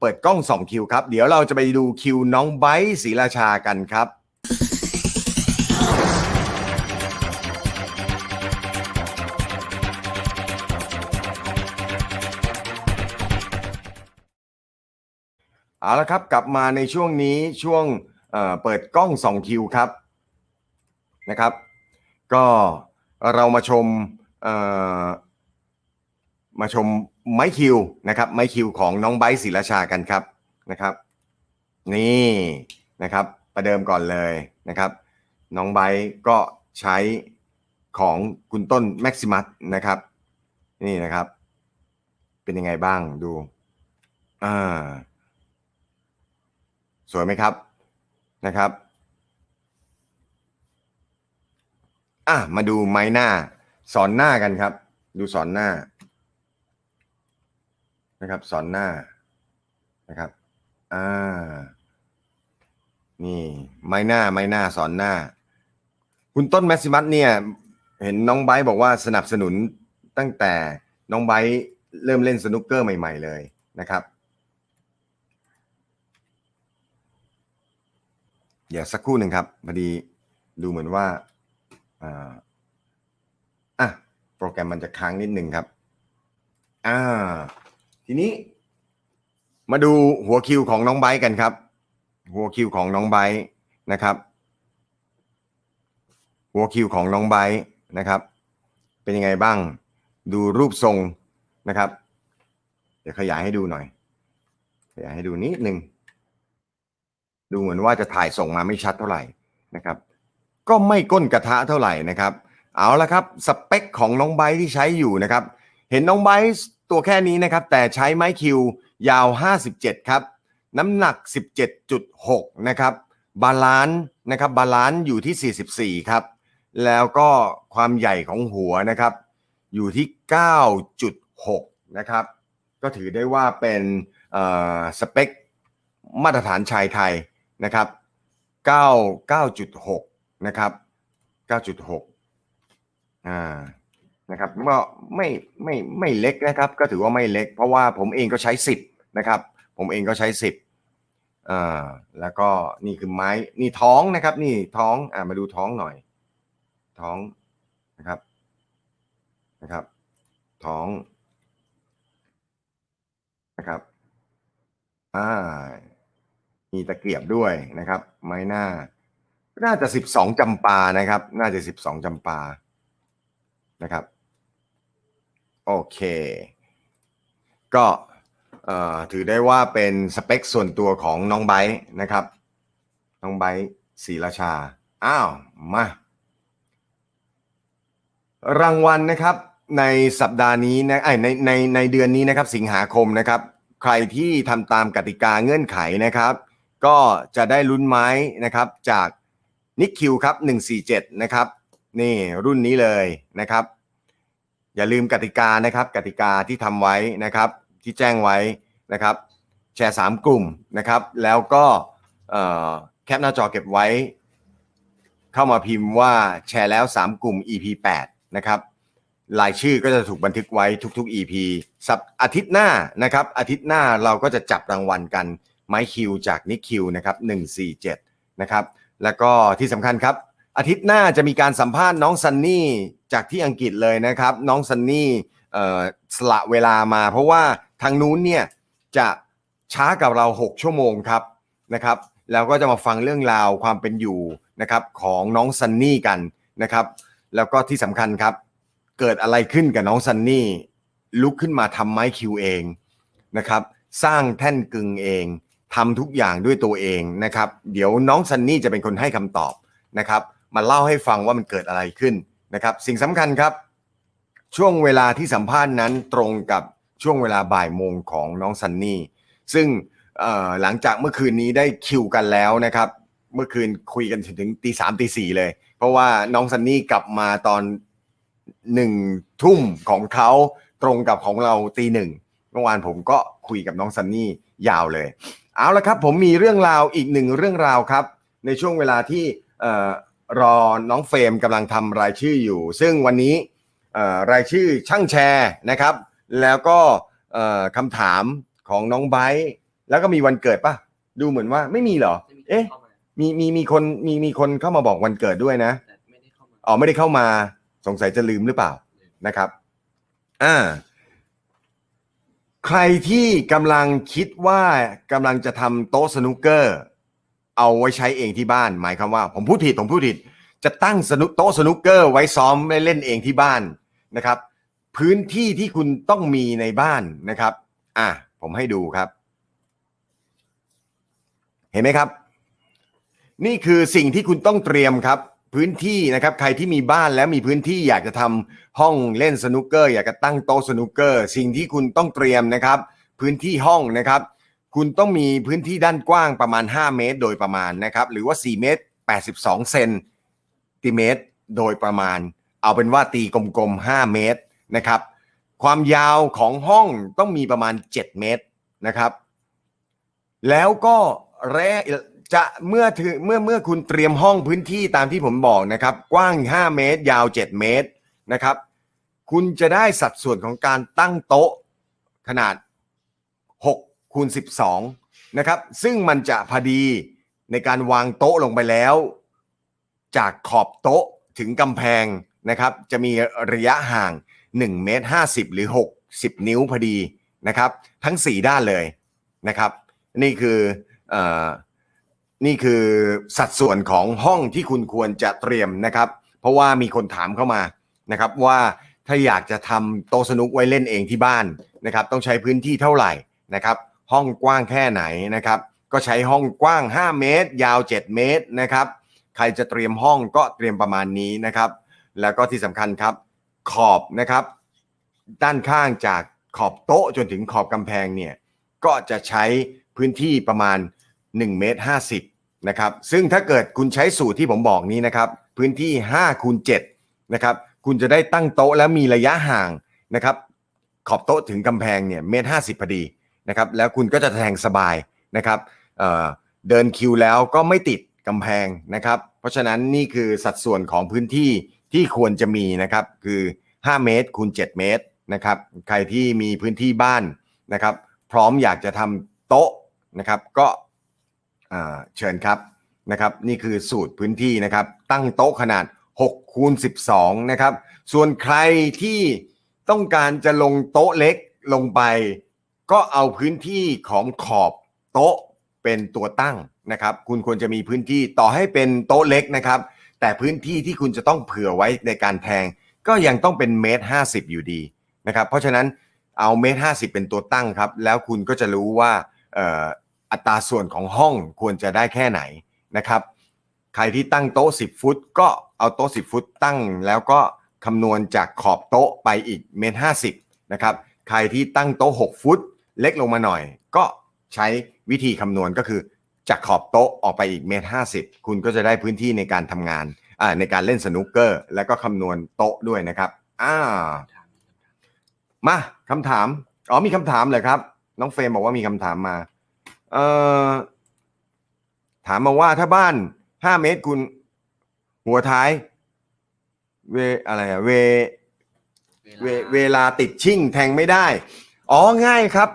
เปิดกล้องสองคิวครับ เดี๋ยวเราจะไปดูคิวน้องไบร์ทศรีราชากันครับ เอาละครับกลับมาในช่วงนี้ช่วงเอ่อเปิดกล้องสองคิวครับนะครับ ก็เรามาชมเอ่อ มาชมไม้คิวนะครับไม้คิวของน้องไบศิลาชากันครับนะครับ นี่นะครับประเดิมก่อนเลยนะครับ น้องไบก็ใช้ของคุณต้นแม็กซิมัสนะครับ นี่นะครับ เป็นยังไงบ้างดูอ่าสวยไหมครับนะครับอะมาดูไม้หน้า สอนหน้ากันครับ ดูสอนหน้า นะครับ สอนหน้านะครับ อ่า นี่ ไม้หน้าไม้หน้าสอนหน้า คุณต้นแมสซิมัสเนี่ย เห็นน้องไบร์บอกว่าสนับสนุนตั้งแต่น้องไบร์เริ่มเล่นสนุกเกอร์ใหม่ ๆ เลยนะครับ เดี๋ยวสักครู่หนึ่งครับพอดีดูเหมือนว่าอ่าอะโปรแกรมมันจะค้างนิดหนึ่งครับ อ่า ทีนี้ มาดูหัวคิวของน้องไบร์กันครับ หัวคิวของน้องไบร์นะครับ หัวคิวของน้องไบร์นะครับ เป็นยังไงบ้าง ดูรูปทรงนะครับ เดี๋ยวขยายให้ดูหน่อย ขยายให้ดูนิดหนึ่งดูเหมือนว่าจะถ่ายส่งมาไม่ชัดเท่าไหร่นะครับ ก็ไม่ก้นกระทะเท่าไหร่นะครับ เอาละครับสเปคของน้องไบร์ที่ใช้อยู่นะครับ เห็นน้องไบร์ ตัวแค่นี้นะครับ แต่ใช้ไม้คิวยาว 57 ครับ น้ำหนัก 17.6 นะครับ บาลานซ์นะครับบาลานซ์อยู่ที่ 44 ครับ แล้วก็ความใหญ่ของหัวนะครับ อยู่ที่ 9.6 นะครับ ก็ถือได้ว่าเป็นเออสเปคมาตรฐานชายไทยนะครับ 9 9.6 นะครับ 9.6 อ่า นะครับก็ไม่ไม่ไม่เล็กนะครับ ก็ถือว่าไม่เล็ก เพราะว่าผมเองก็ใช้ 10นะครับ ผมเองก็ใช้ 10อ่าแล้วก็นี่คือไม้นี่ท้องนะครับ นี่ท้องอ่ามาดูท้องหน่อย ท้องนะครับนะครับ ท้องนะครับอ่ามีตะเกียบด้วยนะครับ ไม้หน้า น่าจะสิบสองจำปานะครับ น่าจะสิบสองจำปานะครับ โอเค ก็ถือได้ว่าเป็นสเปคส่วนตัวของน้องไบ์นะครับ น้องไบ์ศรีราชา อ้าว มา รางวัลนะครับในสัปดาห์นี้นะไอในในในเดือนนี้นะครับสิงหาคมนะครับ ใครที่ทำตามกติกาเงื่อนไขนะครับ ก็จะได้ลุ้นไม้นะครับจากนิกคิวครับ 147 นะครับ นี่รุ่นนี้เลยนะครับ อย่าลืมกติกานะครับกติกาที่ทำไว้นะครับที่แจ้งไว้นะครับแชร์ 3 กลุ่มนะครับ แล้วก็แคปหน้าจอเก็บไว้ เข้ามาพิมพ์ว่าแชร์แล้ว 3 กลุ่ม EP 8นะครับรายชื่อก็จะถูกบันทึกไว้ทุกๆ EP สัปอาทิตย์หน้านะครับอาทิตย์หน้าเราก็จะจับรางวัลกันไม้คิวจากนิคิวนะครับ147นะครับแล้วก็ที่สำคัญครับ อาทิตย์หน้าจะมีการสัมภาษณ์น้องซันนี่จากที่อังกฤษเลยนะครับ น้องซันนี่สละเวลามา เพราะว่าทางนู้นเนี่ยจะช้ากับเรา 6 ชั่วโมงครับนะครับ แล้วก็จะมาฟังเรื่องราวความเป็นอยู่นะครับของน้องซันนี่กันนะครับ แล้วก็ที่สำคัญครับ เกิดอะไรขึ้นกับน้องซันนี่ลุกขึ้นมาทำไม้คิวเองนะครับ สร้างแท่นกึงเองทำทุกอย่างด้วยตัวเองนะครับ เดี๋ยวน้องซันนี่จะเป็นคนให้คำตอบนะครับ มาเล่าให้ฟังว่ามันเกิดอะไรขึ้นนะครับสิ่งสำคัญครับ ช่วงเวลาที่สัมภาษณ์นั้นตรงกับช่วงเวลาบ่ายโมงของน้องซันนี่ซึ่งหลังจากเมื่อคืนนี้ได้คิวกันแล้วนะครับ เมื่อคืนคุยกันถึงตีสามตีสี่เลย เพราะว่าน้องซันนี่กลับมาตอนหนึ่งทุ่มของเขาตรงกับของเราตีหนึ่งเมื่อวานผมก็คุยกับน้องซันนี่ยาวเลย เอาละครับผมมีเรื่องราวอีกหนึ่งเรื่องราวครับ ในช่วงเวลาที่ รอน้องเฟรมกำลังทำรายชื่ออยู่ ซึ่งวันนี้เอ่อรายชื่อช่างแชร์นะครับ แล้วก็เอ่อคำถามของน้องไบร์ทแล้วก็มีวันเกิดปะดูเหมือนว่าไม่มีเหรอจะมีเอ๊ะเข้ามามีมีมีคนมีมีคนเข้ามาบอกวันเกิดด้วยนะแต่ไม่ได้เข้ามาอ๋อไม่ได้เข้ามาสงสัยจะลืมหรือเปล่านะครับอ่าใครที่กำลังคิดว่ากำลังจะทำโต๊ะสนุกเกอร์ เอาไว้ใช้เองที่บ้าน หมายความว่า ผมพูดผิดผมพูดผิด จะตั้งสนุกโต๊ะสนุกเกอร์ไว้ซ้อมเล่นเองที่บ้านนะครับ พื้นที่ที่คุณต้องมีในบ้านนะครับ อะผมให้ดูครับ เห็นไหมครับ นี่คือสิ่งที่คุณต้องเตรียมครับพื้นที่นะครับใครที่มีบ้านแล้วมีพื้นที่อยากจะทำห้องเล่นสนุกเกอร์ อยากจะตั้งโต๊ะสนุกเกอร์ สิ่งที่คุณต้องเตรียมนะครับ พื้นที่ห้องนะครับ คุณต้องมีพื้นที่ด้านกว้างประมาณ 5 เมตร โดยประมาณนะครับหรือว่า 4 เมตร 82 เซนติเมตร โดยประมาณ เอาเป็นว่าตีกลมๆ 5 เมตรนะครับ ความยาวของห้องต้องมีประมาณ 7 เมตรนะครับ แล้วก็แรจะเมื่อถึงเมื่อเมื่อคุณเตรียมห้องพื้นที่ตามที่ผมบอกนะครับ กว้าง 5 เมตร ยาว 7 เมตรนะครับ คุณจะได้สัดส่วนของการตั้งโต๊ะขนาด 6 คูณ 12 นะครับ ซึ่งมันจะพอดีในการวางโต๊ะลงไปแล้ว จากขอบโต๊ะถึงกำแพงนะครับ จะมีระยะห่าง1เมตร50 หรือ 60 นิ้วพอดีนะครับ ทั้ง 4 ด้านเลยนะครับ นี่คืออนี่คือสัดส่วนของห้องที่คุณควรจะเตรียมนะครับ เพราะว่ามีคนถามเข้ามานะครับว่าถ้าอยากจะทำโต๊ะสนุกไว้เล่นเองที่บ้านนะครับ ต้องใช้พื้นที่เท่าไหร่นะครับ ห้องกว้างแค่ไหนนะครับ ก็ใช้ห้องกว้าง 5 เมตร ยาว 7 เมตรนะครับ ใครจะเตรียมห้องก็เตรียมประมาณนี้นะครับ แล้วก็ที่สำคัญครับ ขอบนะครับ ด้านข้างจากขอบโต๊ะจนถึงขอบกำแพงเนี่ยก็จะใช้พื้นที่ประมาณ1เมตร50นะครับ ซึ่งถ้าเกิดคุณใช้สูตรที่ผมบอกนี้นะครับ พื้นที่5คูณ7นะครับ คุณจะได้ตั้งโต๊ะแล้วมีระยะห่างนะครับ ขอบโต๊ะถึงกำแพงเนี่ยเมตรห้าสิบพอดี นะครับแล้วคุณก็จะแทงสบายนะครับเเดินคิวแล้วก็ไม่ติดกำแพงนะครับ เพราะฉะนั้นนี่คือสัดส่วนของพื้นที่ที่ควรจะมีนะครับคือ 5 เมตรคูณ7 เมตรนะครับใครที่มีพื้นที่บ้านนะครับ พร้อมอยากจะทำโต๊ะนะครับก็เชิญครับนะครับนี่คือสูตรพื้นที่นะครับตั้งโต๊ะขนาด6คูณ12นะครับส่วนใครที่ต้องการจะลงโต๊ะเล็กลงไป ก็เอาพื้นที่ของขอบโต๊ะเป็นตัวตั้งนะครับ คุณควรจะมีพื้นที่ต่อให้เป็นโต๊ะเล็กนะครับ แต่พื้นที่ที่คุณจะต้องเผื่อไว้ในการแทง ก็ยังต้องเป็นเมตรห้าสิบอยู่ดีนะครับ เพราะฉะนั้นเอาเมตรห้าสิบเป็นตัวตั้งครับ แล้วคุณก็จะรู้ว่าอัตราส่วนของห้องควรจะได้แค่ไหนนะครับ ใครที่ตั้งโต๊ะ 10 ฟุต ก็เอาโต๊ะ 10 ฟุตตั้ง แล้วก็คำนวณจากขอบโต๊ะไปอีกเมตรห้าสิบนะครับ ใครที่ตั้งโต๊ะ 6 ฟุต เล็กลงมาหน่อย ก็ใช้วิธีคำนวณก็คือ จากขอบโต๊ะออกไปอีกเมตรห้าสิบคุณก็จะได้พื้นที่ในการทำงานอ่าในการเล่นสนุกเกอร์ แล้วก็คำนวณโต๊ะด้วยนะครับอ่ามมาคำถามอ๋อมีคำถามเลยครับ น้องเฟรมบอกว่ามีคำถามมาเอ่อถามมาว่าถ้าบ้านห้าเมตรคุณหัวท้าย เวอะไรอะเวเวเวลาติดชิ่งแทงไม่ได้ อ๋อง่ายครับ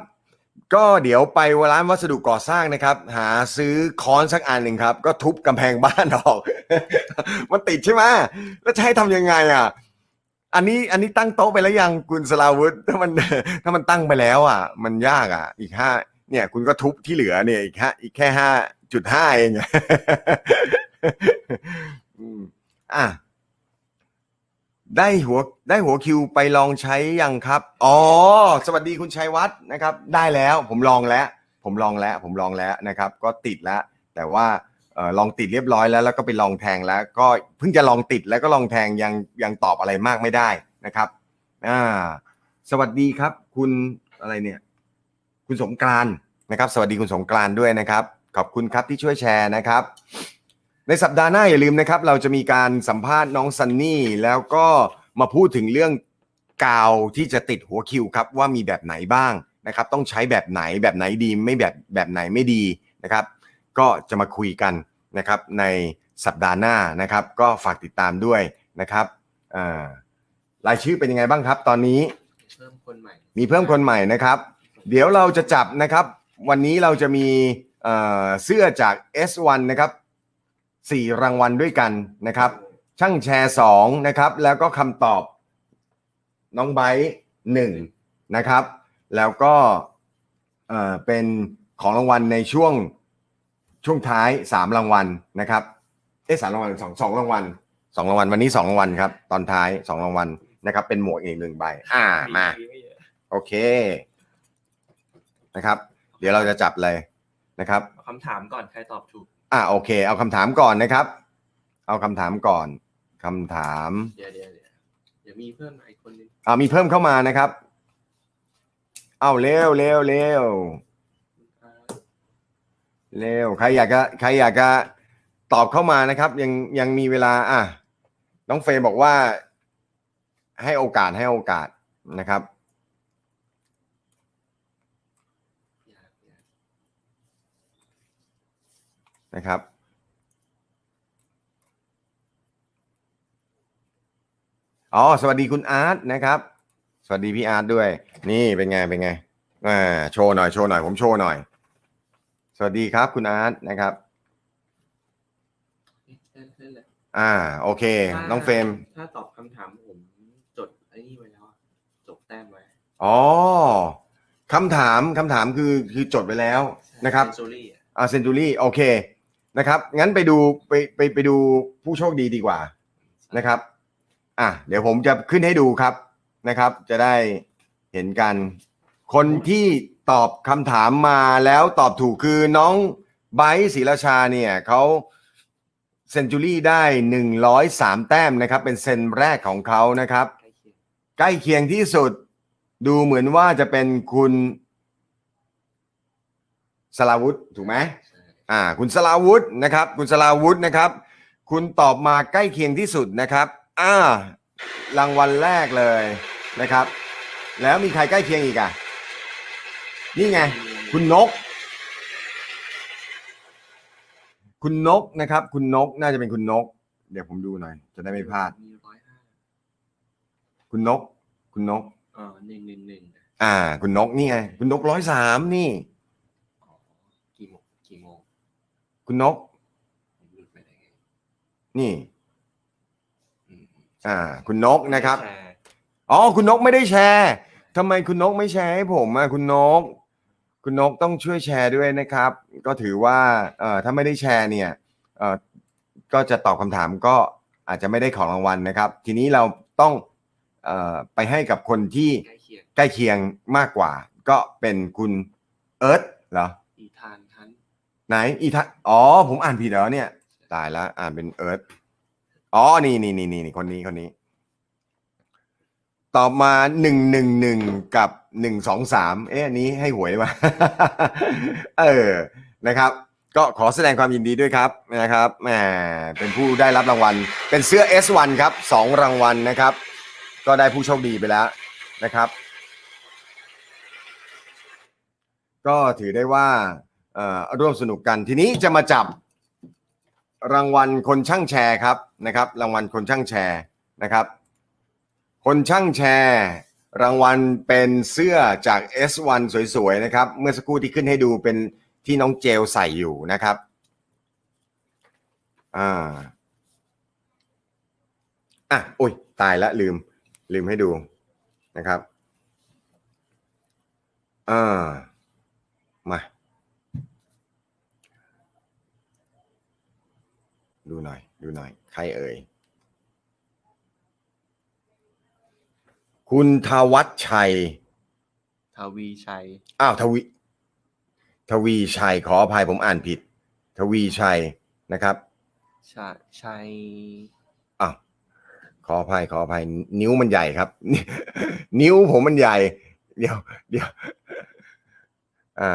ก็เดี๋ยวไปร้านวัสดุก่อสร้างนะครับ หาซื้อค้อนสักอันหนึ่งครับ ก็ทุบกำแพงบ้านออก มันติดใช่ไหมแล้วจะให้ทำยังไงอะ อันนี้อันนี้ตั้งโต๊ะไปแล้วยังคุณสลาวุธถ้ามันถ้ามันตั้งไปแล้วอะ มันยากอะ อีกห้าเนี่ย คุณก็ทุบที่เหลือเนี่ยอีกห้าอีกแค่ห้าจุดห้าเองอะ ได้หัวได้หัวคิวไปลองใช้ยังครับ อ๋อ สวัสดีคุณชัยวัฒน์นะครับ ได้แล้วผมลองแล้ว ผมลองแล้ว ผมลองแล้วนะครับ ก็ติดแล้ว แต่ว่าออลองติดเรียบร้อยแล้ว แล้วก็ไปลองแทงแล้ว ก็เพิ่งจะลองติดแล้วก็ลองแทงยังยังตอบอะไรมากไม่ได้นะครับอ่าสวัสดีครับ คุณอะไรเนี่ย คุณสงกรานนะครับ สวัสดีคุณสงกรานด้วยนะครับ ขอบคุณครับที่ช่วยแชร์นะครับ ในสัปดาห์หน้าอย่าลืมนะครับ เราจะมีการสัมภาษณ์น้องซันนี่แล้วก็มาพูดถึงเรื่องกาวที่จะติดหัวคิวครับว่ามีแบบไหนบ้างนะครับ ต้องใช้แบบไหนแบบไหนดีไม่แบบแบบไหนไม่ดีนะครับ ก็จะมาคุยกันนะครับในสัปดาห์หน้านะครับ ก็ฝากติดตามด้วยนะครับอ่ารายชื่อเป็นยังไงบ้างครับ ตอนนี้เพิ่มคนใหม่มีเพิ่มคนใหม่นะครับ เดี๋ยวเราจะจับนะครับ วันนี้เราจะมีเอ่อเสื้อจาก S1 นะครับ สี่รางวัลด้วยกันนะครับ ช่างแชร์สองนะครับ แล้วก็คำตอบน้องไบร์หนึ่งนะครับ แล้วก็เอ่อเป็นของรางวัลในช่วงช่วงท้ายสามรางวัลนะครับเอ๊ะสามรางวัลสองสองรางวัลสองรางวัลวันนี้สองรางวัลครับ ตอนท้ายสองรางวัลนะครับ เป็นหมวกอีกหนึ่งใบ อ่ามา โอเคนะครับ เดี๋ยวเราจะจับเลยนะครับเอาคำถามก่อนใครตอบถูก อ่าโอเค เอาคำถามก่อนนะครับ เอาคำถามก่อนคำถาม เดี๋ยวเดี๋ยวเดี๋ยวเดี๋ยวมีเพิ่มมาอีกคนนึงอ่ามีเพิ่มเข้ามานะครับ เอาเร็วเร็วเร็วอ่าเร็วใครอยากจะใครอยากจะตอบเข้ามานะครับ ยังยังมีเวลา อะน้องเฟย์บอกว่า ให้โอกาสให้โอกาสนะครับ อยากอยาก นะครับ อ๋อ สวัสดีคุณอาร์ตนะครับ สวัสดีพี่อาร์ตด้วย นี่เป็นไง เป็นไง อ่า โชว์หน่อย โชว์หน่อย ผมโชว์หน่อย สวัสดีครับคุณอาร์ตนะครับเอ๊ะเล่นเล่นเลยอ่า โอเค น้องเฟรม ถ้าตอบคำถามผมจดไอ้นี่ไว้แล้วอะจดแต้มไว้ อ๋อคำถามคำถามคือคือจดไว้แล้วนะครับเซนซูรี่อะอ่าเซนจูรี่โอเค นะครับ งั้นไปดูไปไปไปดูผู้โชคดีดีกว่านะครับ อะเดี๋ยวผมจะขึ้นให้ดูครับนะครับ จะได้เห็นกัน คนที่ตอบคำถามมาแล้วตอบถูกคือน้องไบร์ศรีราชาเนี่ยเขาเซนจูรี่ได้หนึ่งร้อยสามแต้มนะครับ เป็นเซนแรกของเขานะครับ ใกล้เคียงที่สุดดูเหมือนว่าจะเป็นคุณสลาวุธถูกไหม อ่าคุณสลาวุธนะครับ คุณสลาวุธนะครับ คุณตอบมาใกล้เคียงที่สุดนะครับอ่ารางวัลแรกเลยนะครับ แล้วมีใครใกล้เคียงอีกอะนี่ไง คุณนก คุณนกนะครับ คุณนกน่าจะเป็นคุณนก เดี๋ยวผมดูหน่อย จะได้ไม่พลาด มีร้อยห้าคุณนก คุณนกอ๋อหนึ่งหนึ่งหนึ่งอ่า คุณนกนี่ไง คุณนกร้อยสามนี่อ๋อกี่โมงกี่โมง คุณนกผมหลุดไปได้ไงนี่อืมอ่า คุณนกนะครับแชร์อ๋อ คุณนกไม่ได้แชร์ทำไมคุณนกไม่แชร์ให้ผมอะคุณนก คุณนกต้องช่วยแชร์ด้วยนะครับ ก็ถือว่า เอ่อ ถ้าไม่ได้แชร์เนี่ย เอ่อ ก็จะตอบคำถามก็อาจจะไม่ได้ของรางวัลนะครับ ทีนี้เราต้อง เอ่อ ไปให้กับคนที่ใกล้เคียงใกล้เคียงมากกว่า ก็เป็นคุณเอิร์ธเหรออีธานทัน ไหนอีทัศอ๋อ ผมอ่านผิดแล้วเนี่ย ตายแล้วอ่านเป็นเอิร์ธอ๋อ นี่นี่นี่นี่คนนี้คนนี้ ตอบมาหนึ่งหนึ่งหนึ่งกับหนึ่งสองสามเอ๊ะอันนี้ให้หวยมา เออนะครับ ก็ขอแสดงความยินดีด้วยครับนะครับแหมเป็นผู้ได้รับรางวัล เป็นเสื้อ S1 ครับสองรางวัลนะครับ ก็ได้ผู้โชคดีไปแล้วนะครับ ก็ถือได้ว่า ร่วมสนุกกันทีนี้จะมาจับรางวัลคนช่างแชร์ครับนะครับ รางวัลคนช่างแชร์นะครับ คนช่างแชร์ รางวัลเป็นเสื้อจาก S1 สวยๆนะครับ เมื่อสักครู่ที่ขึ้นให้ดูเป็นที่น้องเจลใส่อยู่นะครับอ่าอะโอ้ยตายล้วลืมลืมให้ดูนะครับอ่ามา ดูหน่อย ดูหน่อย ใครเอ่ย คุณทวัชชัย ทวีชัย อ้าวทวี ทวีชัย ขออภัยผมอ่านผิด ทวีชัยนะครับ ชาชัย อ้าว ขออภัย ขออภัย นิ้วมันใหญ่ครับ นิ้วผมมันใหญ่ เดี๋ยว เดี๋ยว อ่า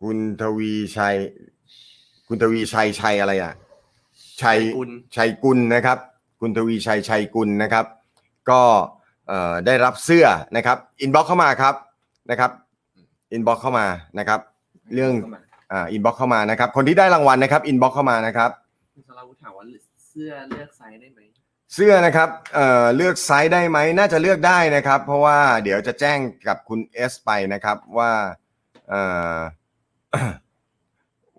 คุณทวีชัย คุณทวีชัยชัยอะไรอะชัยกุล ชัยกุลนะครับ คุณทวีชัยชัยกุลนะครับ ก็เอ่อได้รับเสื้อนะครับอินบ็อกเข้ามาครับนะครับอินบ็อกเข้ามานะครับ เรื่องข้ามาอ่าอินบ็อกเข้ามานะครับ คนที่ได้รางวัลนะครับอินบ็อกเข้ามานะครับคุณสราวุธถามว่าเสื้อเลือกไซส์ได้ไหมเสื้อนะครับเอ่อเลือกไซส์ได้ไหมน่าจะเลือกได้นะครับ เพราะว่าเดี๋ยวจะแจ้งกับคุณเอสไปนะครับว่าเอ่อ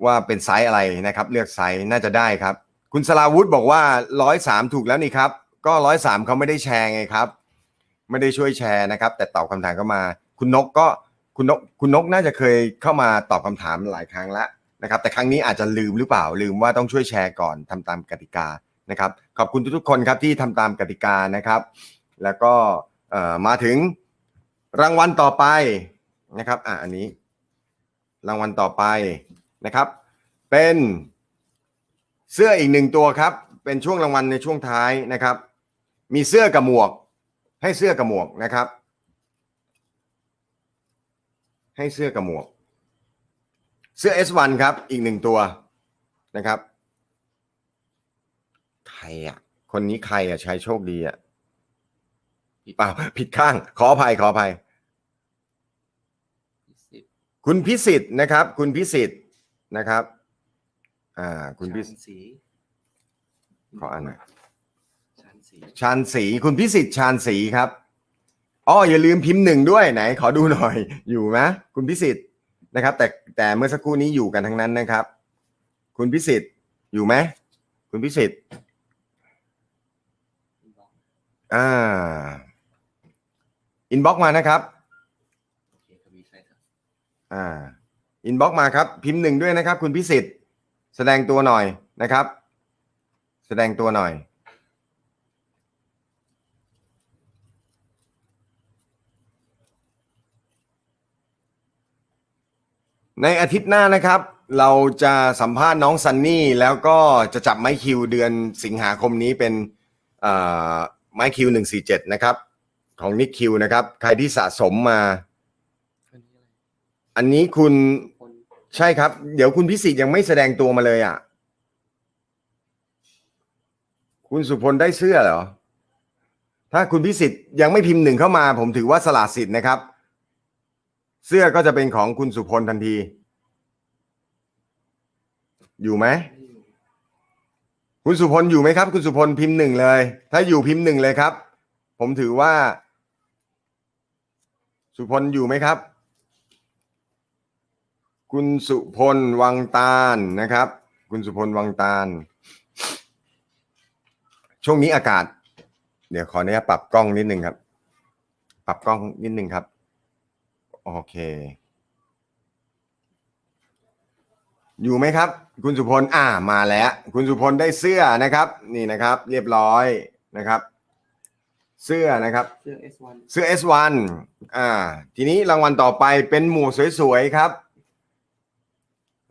ว่าเป็นไซส์อะไรนะครับ เลือกไซส์น่าจะได้ครับ คุณสลาวุธบอกว่าร้อยสามถูกแล้วนี่ครับ ก็ร้อยสามเขาไม่ได้แชร์ไงครับ ไม่ได้ช่วยแชร์นะครับ แต่ตอบคำถามเข้ามา คุณนกก็คุณนกคุณนกน่าจะเคยเข้ามาตอบคำถามหลายครั้งแล้วนะครับ แต่ครั้งนี้อาจจะลืมหรือเปล่าลืมว่าต้องช่วยแชร์ก่อนทำตามกติกานะครับ ขอบคุณทุกๆคนครับที่ทำตามกติกานะครับ แล้วก็มาถึงรางวัลต่อไปนะครับอะอันนี้ รางวัลต่อไป นะครับ เป็นเสื้ออีกหนึ่งตัวครับ เป็นช่วงรางวัลในช่วงท้ายนะครับ มีเสื้อกับหมวก ให้เสื้อกับหมวกนะครับ ให้เสื้อกับหมวก เสื้อ S1 ครับ อีกหนึ่งตัวนะครับใครอะ คนนี้ใครอะชายโชคดีอะเปล่าผิดข้าง ขออภัยขออภัยคุณพิสิทธิ์นะครับ คุณพิสิทธิ์ นะครับ อ่า คุณพิชาสิทญธิ์สีขออ่านหน่อยชานสีชาญศรีคุณพิสิทธิ์ชาญศรีครับอ๋ออย่าลืมพิมพ์หนึ่งด้วยไหน ขอดูหน่อย อยู่ไหมคุณพิสิทธิ์นะครับ แต่แต่เมื่อสักครู่นี้อยู่กันทั้งนั้นนะครับ คุณพิสิทธิ์อยู่ไหมคุณพิสิทธิ์บอกอ่าอินบ็อกมานะครับโอเคทวีชัยครับอ่า อินบ็อกมาครับ พิมพ์หนึ่งด้วยนะครับ คุณพิสิทธิ์ แสดงตัวหน่อยนะครับ แสดงตัวหน่อย ในอาทิตย์หน้านะครับ เราจะสัมภาษณ์น้องซันนี่ แล้วก็จะจับไม้คิวเดือนสิงหาคมนี้เป็นเอ่อไม้คิวหนึ่งสี่เจ็ดนะครับ ของนิกคิวนะครับ ใครที่สะสมมาคนนี้อะไรอันนี้คุณคน ใช่ครับ เดี๋ยวคุณพิสิทธิ์ยังไม่แสดงตัวมาเลยอะ คุณสุพลได้เสื้อเหรอ ถ้าคุณพิสิทธิ์ยังไม่พิมพ์หนึ่งเข้ามา ผมถือว่าสละสิทธิ์นะครับ เสื้อก็จะเป็นของคุณสุพลทันที อยู่ไหมคุณสุพลอยู่ไหมครับ คุณสุพลพิมพ์หนึ่งเลย ถ้าอยู่พิมพ์หนึ่งเลยครับ ผมถือว่า สุพลอยู่ไหมครับ คุณสุพลวังตาลนะครับ คุณสุพลวังตาล ช่วงนี้อากาศ เดี๋ยวขออนุญาตปรับกล้องนิดนึงครับ ปรับกล้องนิดนึงครับ โอเค อยู่ไหมครับ คุณสุพลอ่ามาแล้ว คุณสุพลได้เสื้อนะครับ นี่นะครับ เรียบร้อยนะครับ เสื้อนะครับ เสื้อ S1 เสื้อ S1 อ่า ทีนี้รางวัลต่อไปเป็นหมวกสวยๆครับ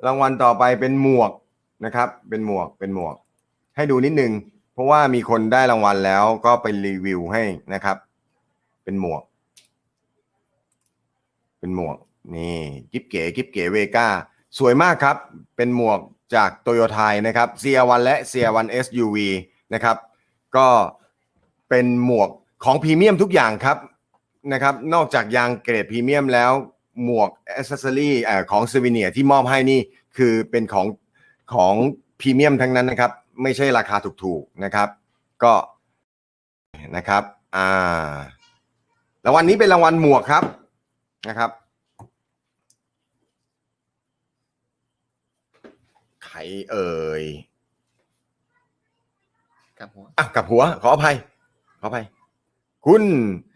รางวัลต่อไปเป็นหมวกนะครับ เป็นหมวกเป็นหมวก ให้ดูนิดนึง เพราะว่ามีคนได้รางวัลแล้วก็ไปรีวิวให้นะครับ เป็นหมวก เป็นหมวกนี่กิ๊บเก๋กิ๊บเก๋เวก้าสวยมากครับ เป็นหมวกจากโตโยไทยนะครับ CR1 และ CR1 SUV นะครับ ก็เป็นหมวกของพรีเมียมทุกอย่างครับนะครับ นอกจากยางเกรดพรีเมียมแล้ว หมวกอ c เซอรี่อของซ o ว n เนียที่มอบให้นี่คือเป็นของของพรีเมียมทั้งนั้นนะครับ ไม่ใช่ราคาถูกๆนะครับ ก็นะครับอ่ารางวัลนี้เป็นรางวัลหมวกครับนะครับใครเอ่ยกับหัวอะกลับหัว ขออภัย ขออภัย คุณ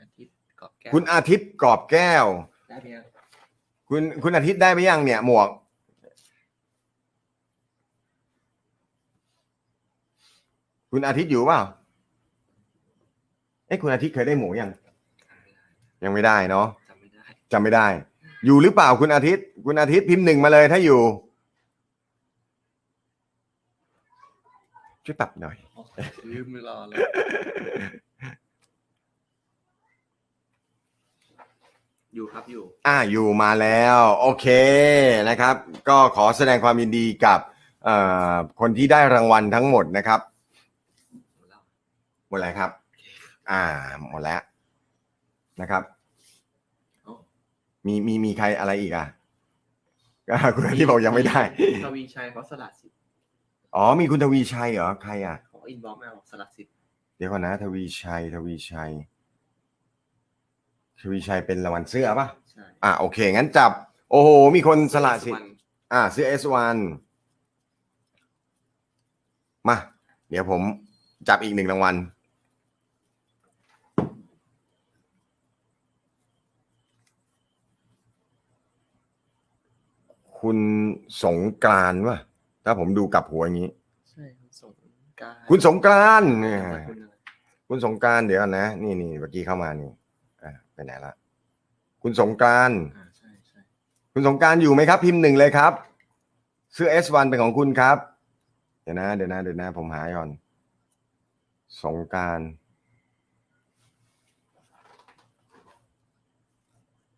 อาทิตย์เกาะแก้วคุณอาทิตย์กรอบแก้ว ได้ไหมครับ คุณคุณอาทิตย์ได้ไหมยังเนี่ยหมวก คุณอาทิตย์อยู่เปล่าเอ้คุณอาทิตย์เคยได้หมวกยัง ยังไม่ได้เนาะจำไม่ได้จำไม่ได้ อยู่หรือเปล่าคุณอาทิตย์ คุณอาทิตย์พิมพ์หนึ่งมาเลยถ้าอยู่ช่วยปรับหน่อยอ๋อลืมไม่รอเลย อยู่ครับอยู่ อ่าอยู่มาแล้ว โอเคนะครับ ก็ขอแสดงความยินดีกับเอ่อคนที่ได้รางวัลทั้งหมดนะครับ หมดแล้วหมดแล้วครับ อ่าหมดแล้วนะครับเอ้ามีมีมีใครอะไรอีกอะก็คุณอาทิตย์บอกยังไม่ได้ ทวีชัยเขาสลัดสิทธิ์อ๋อมีคุณทวีชัยเหรอใครอะ เขาอินบ็อกซ์มาบอกสลัดสิทธิ์เดี๋ยวก่อนนะ ทวีชัย ทวีชัย ทวีชัยเป็นรางวัลเสื้อป่ะใช่อะโอเค งั้นจับ โอ้โห มีคนสละสิทวันธิ์อะซื้อ S1 มา เดี๋ยวผมจับอีกหนึ่งรางวัลคุณสงกรานต์วะถ้าผมดูกลับหัวอย่างนี้ ใช่ครับสงกรารคุณสงกรานต์เนี่ยคุณอะไรคุณสงกรานต์เดี๋ยวก่อนนะ นี่นี่เมื่อกี้เข้ามานี่อะ ไปไหนละคุณสงกรานต์อ่าใช่ใช่คุณสงกรารอยู่ไหมครับ พิมพ์หนึ่งเลยครับเสื้อ S1 เป็นของคุณครับ เดี๋ยวนะ เดี๋ยวนะ เดี๋ยวนะ ผมหาก่อน สงกราร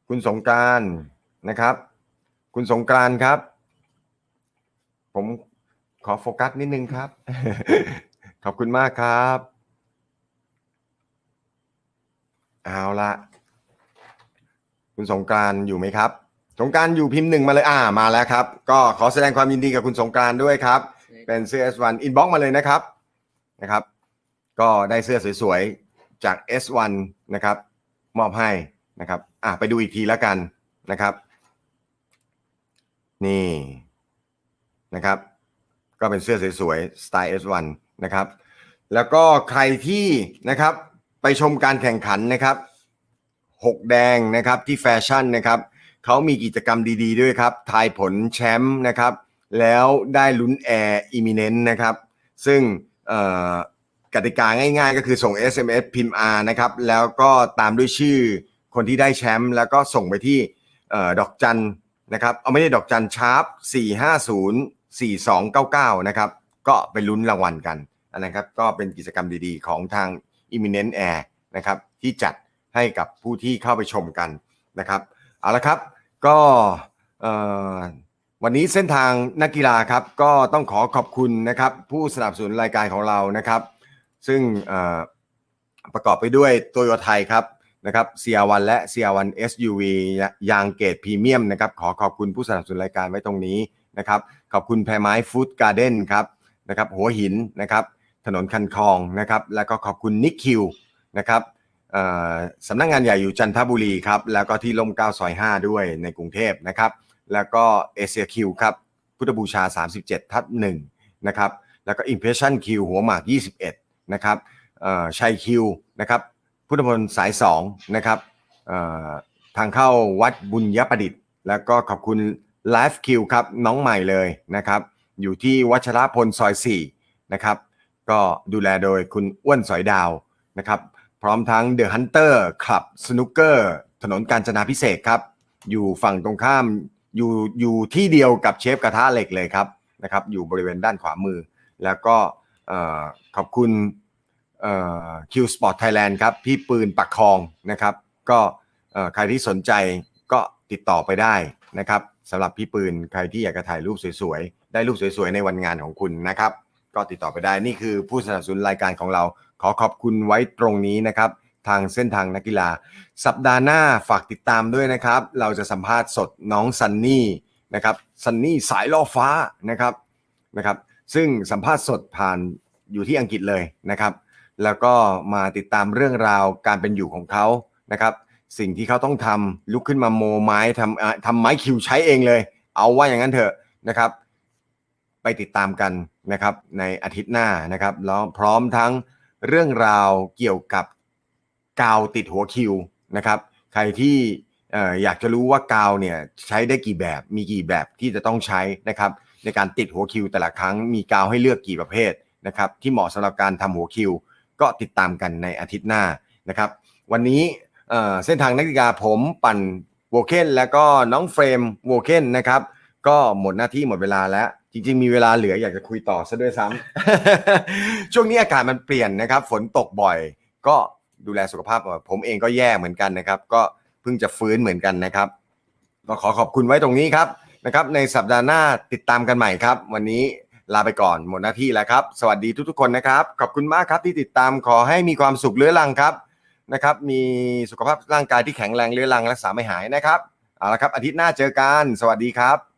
คุณสงกรารนะครับ คุณสงกรานต์ครับ ผมขอโฟกัสนิดนึงครับ ขอบคุณมากครับ เอาละ คุณสงกรานต์อยู่ไหมครับ สงกรารอยู่พิมพ์หนึ่งมาเลยอ่ามาแล้วครับ ก็ขอแสดงความยินดีกับคุณสงกรานต์ด้วยครับ เป็นเสื้อ S1 อินบ็อกมาเลยนะครับนะครับ ก็ได้เสื้อสวยๆจาก S1 นะครับ มอบให้นะครับอะไปดูอีกทีแล้วกันนะครับ นี่นะครับ ก็เป็นเสื้อสวยๆสไตล์ S1 นะครับ แล้วก็ใครที่นะครับไปชมการแข่งขันนะครับ หกแดงนะครับที่แฟชั่นนะครับเขามีกิจกรรมดีๆด้วยครับ ทายผลแชมป์นะครับ แล้วได้ลุ้นแอร์อิมิเนนต์นะครับ ซึ่งกติกาง่ายๆ ก็คือส่ง SMS พิมพ์ R นะครับ แล้วก็ตามด้วยชื่อคนที่ได้แชมป์แล้วก็ส่งไปที่อดอกจันนะครับ เอาไม่ได้ดอกจันชาร์ป450 4299 นะครับ ก็ไปลุ้นรางวัลกันนะครับ ก็เป็นกิจกรรมดีๆ ของทาง Imminent Air นะครับ ที่จัด ให้กับผู้ที่เข้าไปชมกันนะครับเอาละครับก็วันนี้เส้นทางนักกีฬาครับก็ต้องขอขอบคุณนะครับผู้สนับสนุนรายการของเรานะครับ ซึ่งประกอบไปด้วยโตโยไทยครับนะครับ CR1 และ CR1 SUV ยางเกรดพรีเมียมนะครับขอขอบคุณผู้สนับสนุนรายการไว้ตรงนี้นะครับขอบคุณแพรไม้ฟู้ดการ์เด้นครับนะครับหัวหินนะครับถนนคันคลองนะครับแล้วก็ขอบคุณนิกคิวนะครับ สำนักงานใหญ่อยู่จันทบุรีครับ แล้วก็ที่ร่มเก้าซอย 5 ด้วยในกรุงเทพนะครับ แล้วก็เอเชียคิวครับ พุทธบูชา 37 ทับ1นะครับ แล้วก็ Impression Q หัวหมาก 21 นะครับชัยคิวนะครับ พุทธมนต์สาย 2 นะครับทางเข้าวัดบุญยประดิษฐ์ แล้วก็ขอบคุณ Live Q ครับ น้องใหม่เลยนะครับ อยู่ที่วัชรพลซอย 4 นะครับ ก็ดูแลโดยคุณอ้วนสอยดาวนะครับ พร้อมทั้ง The Hunter Club Snooker ถนนกาญจนาพิเศษครับ อยู่ฝั่งตรงข้ามอยู่อยู่ที่เดียวกับเชฟกระทะเหล็กเลยครับนะครับ อยู่บริเวณด้านขวามือ แล้วก็ขอบคุณคิวสปอร์ตไทยแลนด์ครับ พี่ปืนปักคองนะครับ ก็ใครที่สนใจก็ติดต่อไปได้นะครับสำหรับพี่ปืนใครที่อยากจะถ่ายรูปสวยๆ ได้รูปสวยๆ ในวันงานของคุณนะครับ ก็ติดต่อไปได้นี่คือผู้สนับสนุนรายการของเรา ขอขอบคุณไว้ตรงนี้นะครับ ทางเส้นทางนักกีฬา สัปดาห์หน้าฝากติดตามด้วยนะครับ เราจะสัมภาษณ์สดน้องซันนี่นะครับซันนี่สายล่อฟ้านะครับนะครับ ซึ่งสัมภาษณ์สดผ่านอยู่ที่อังกฤษเลยนะครับ แล้วก็มาติดตามเรื่องราวการเป็นอยู่ของเขานะครับ สิ่งที่เขาต้องทำลุกขึ้นมาโมไม้ทำอะทำไม้คิวใช้เองเลย เอาว่าอย่างนั้นเถอะนะครับ ไปติดตามกันนะครับในอาทิตย์หน้านะครับแล้วพร้อมทั้งเรื่องราวเกี่ยวกับกาวติดหัวคิวนะครับ ใครที่อยากจะรู้ว่ากาวเนี่ยใช้ได้กี่แบบมีกี่แบบที่จะต้องใช้นะครับในการติดหัวคิวแต่ละครั้งมีกาวให้เลือกกี่ประเภทนะครับที่เหมาะสำหรับการทำหัวคิว ก็ติดตามกันในอาทิตย์หน้านะครับวันนี้เอ่อเส้นทางนักกีฬาผมปั่นโวเคนแล้วก็น้องเฟรมโวเคนนะครับก็หมดหน้าที่หมดเวลาแล้ว จริง ๆ มีเวลาเหลืออยากจะคุยต่อซะด้วยซ้ำ ช่วงนี้อากาศมันเปลี่ยนนะครับ ฝนตกบ่อย ก็ดูแลสุขภาพผมเองก็แย่เหมือนกันนะครับ ก็เพิ่งจะฟื้นเหมือนกันนะครับ ก็ขอขอบคุณไว้ตรงนี้ครับนะครับ ในสัปดาห์หน้าติดตามกันใหม่ครับ วันนี้ลาไปก่อนหมดหน้าที่แล้วครับ สวัสดีทุกๆคนนะครับ ขอบคุณมากครับที่ติดตามขอให้มีความสุขเรื้อรังครับนะครับ มีสุขภาพร่างกายที่แข็งแรงเรื้อรังรักษาไม่หายนะครับเอาละครับอาทิตย์หน้าเจอกันสวัสดีครับ